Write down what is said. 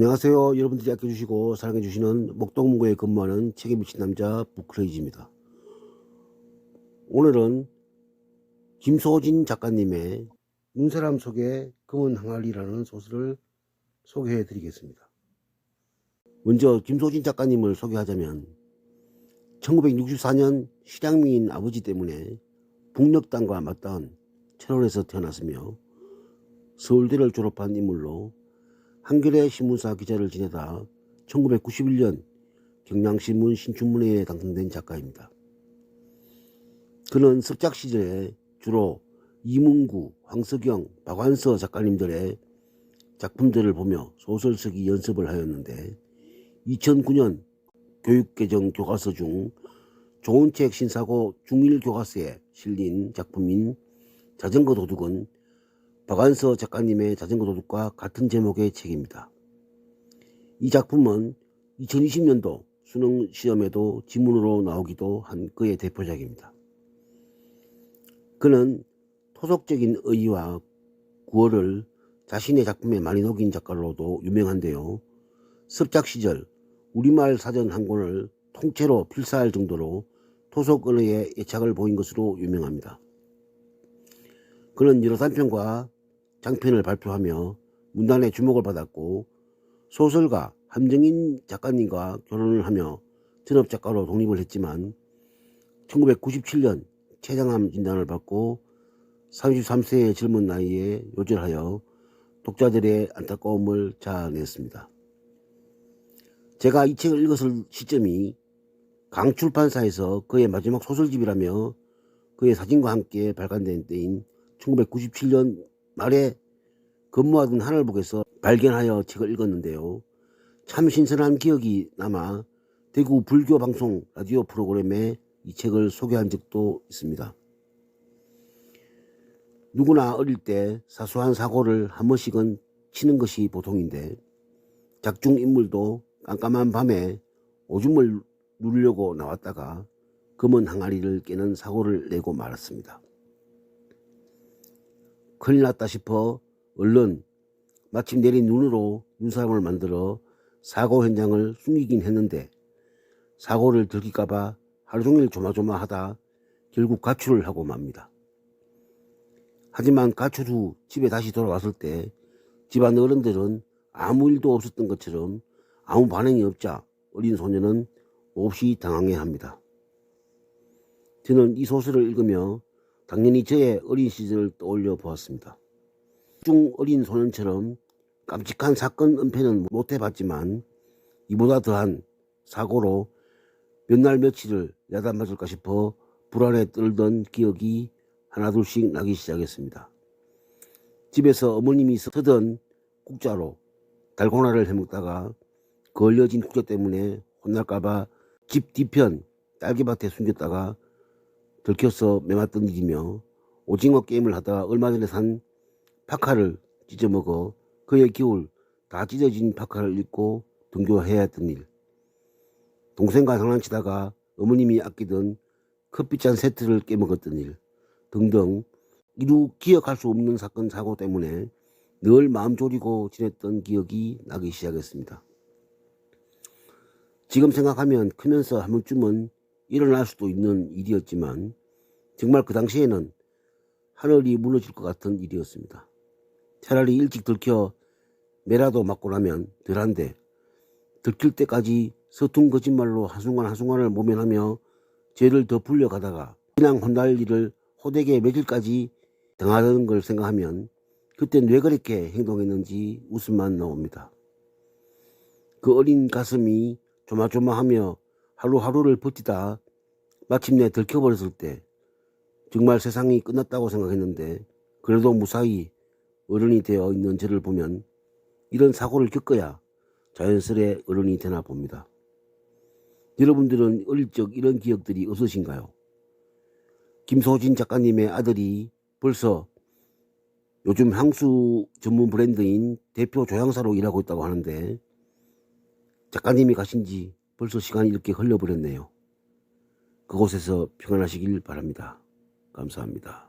안녕하세요. 여러분들이 아껴주시고 사랑해주시는 목동문고에 근무하는 책에 미친 남자 부크레이지입니다. 오늘은 김소진 작가님의 눈사람 속에 검은 항아리라는 소설을 소개해 드리겠습니다. 먼저 김소진 작가님을 소개하자면 1964년 실향민인 아버지 때문에 북녘 땅과 맞닿은 채널에서 태어났으며 서울대를 졸업한 인물로 한겨레 신문사 기자를 지내다 1991년 경향신문 신춘문예에 당선된 작가입니다. 그는 습작 시절에 주로 이문구, 황석영, 박완서 작가님들의 작품들을 보며 소설 쓰기 연습을 하였는데 2009년 교육개정 교과서 중 좋은 책 신사고 중1 교과서에 실린 작품인 자전거 도둑은 박완서 작가님의 자전거 도둑과 같은 제목의 책입니다. 이 작품은 2020년도 수능 시험에도 지문으로 나오기도 한 그의 대표작입니다. 그는 토속적인 의의와 구어를 자신의 작품에 많이 녹인 작가로도 유명한데요. 습작 시절 우리말 사전 한 권을 통째로 필사할 정도로 토속 언어에 애착을 보인 것으로 유명합니다. 그는 여러 단편과 장편을 발표하며 문단의 주목을 받았고 소설가 함정인 작가님과 결혼을 하며 전업작가로 독립을 했지만 1997년 췌장암 진단을 받고 33세의 젊은 나이에 요절하여 독자들의 안타까움을 자아냈습니다. 제가 이 책을 읽었을 시점이 강출판사에서 그의 마지막 소설집이라며 그의 사진과 함께 발간된 때인 1997년 말에 근무하던 하늘북에서 발견하여 책을 읽었는데요. 참 신선한 기억이 남아 대구 불교 방송 라디오 프로그램에 이 책을 소개한 적도 있습니다. 누구나 어릴 때 사소한 사고를 한 번씩은 치는 것이 보통인데 작중 인물도 깜깜한 밤에 오줌을 누르려고 나왔다가 검은 항아리를 깨는 사고를 내고 말았습니다. 큰일 났다 싶어 얼른 마침 내린 눈으로 눈사람을 만들어 사고 현장을 숨기긴 했는데 사고를 들킬까봐 하루 종일 조마조마하다 결국 가출을 하고 맙니다. 하지만 가출 후 집에 다시 돌아왔을 때 집안 어른들은 아무 일도 없었던 것처럼 아무 반응이 없자 어린 소녀는 몹시 당황해 합니다. 저는 이 소설을 읽으며 당연히 저의 어린 시절을 떠올려 보았습니다. 중 어린 소년처럼 깜찍한 사건 은폐는 못 해봤지만 이보다 더한 사고로 몇 날 며칠을 야단 맞을까 싶어 불안에 떨던 기억이 하나둘씩 나기 시작했습니다. 집에서 어머님이 쓰던 국자로 달고나를 해먹다가 걸려진 국자 때문에 혼날까봐 집 뒤편 딸기밭에 숨겼다가 들켜서 매맞던 일이며 오징어 게임을 하다가 얼마 전에 산 파카를 찢어먹어 그의 겨울 다 찢어진 파카를 입고 등교해야 했던 일 동생과 장난치다가 어머님이 아끼던 커피잔 세트를 깨먹었던 일 등등 이루 기억할 수 없는 사건 사고 때문에 늘 마음 졸이고 지냈던 기억이 나기 시작했습니다. 지금 생각하면 크면서 한 번쯤은 일어날 수도 있는 일이었지만 정말 그 당시에는 하늘이 무너질 것 같은 일이었습니다. 차라리 일찍 들켜 매라도 맞고 나면 덜한데 들킬 때까지 서툰 거짓말로 한순간 한순간을 모면하며 죄를 더 불려가다가 그냥 혼날 일을 호되게 며칠까지 당하는 걸 생각하면 그땐 왜 그렇게 행동했는지 웃음만 나옵니다. 그 어린 가슴이 조마조마하며 하루하루를 버티다 마침내 들켜버렸을 때 정말 세상이 끝났다고 생각했는데 그래도 무사히 어른이 되어 있는 저를 보면 이런 사고를 겪어야 자연스레 어른이 되나 봅니다. 여러분들은 어릴 적 이런 기억들이 없으신가요? 김소진 작가님의 아들이 벌써 요즘 향수 전문 브랜드인 대표 조향사로 일하고 있다고 하는데 작가님이 가신 지 벌써 시간이 이렇게 흘려버렸네요. 그곳에서 평안하시길 바랍니다. 감사합니다.